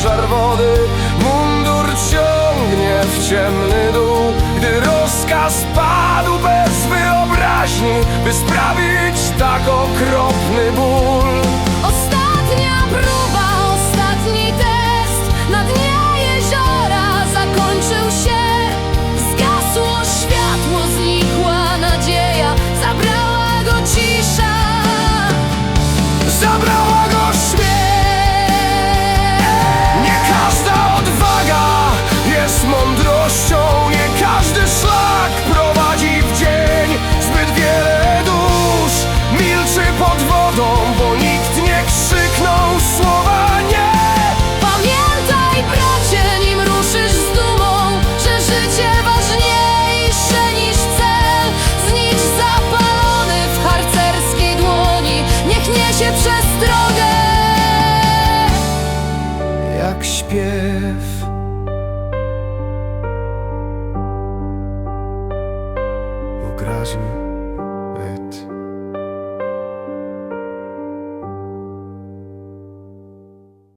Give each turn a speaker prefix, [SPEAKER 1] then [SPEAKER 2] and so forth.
[SPEAKER 1] ciężar wody. Mundur ciągnie w ciemny dół Gdy rozkaz padł bez wyobraźni By sprawić tak okropny ból Bo nikt nie krzyknął słowa nie.
[SPEAKER 2] Pamiętaj bracie, nim ruszysz z dumą Że życie ważniejsze niż cel. Znicz zapalony w harcerskiej dłoni Niech niesie przestrogę
[SPEAKER 1] Jak śpiew. Ugraźni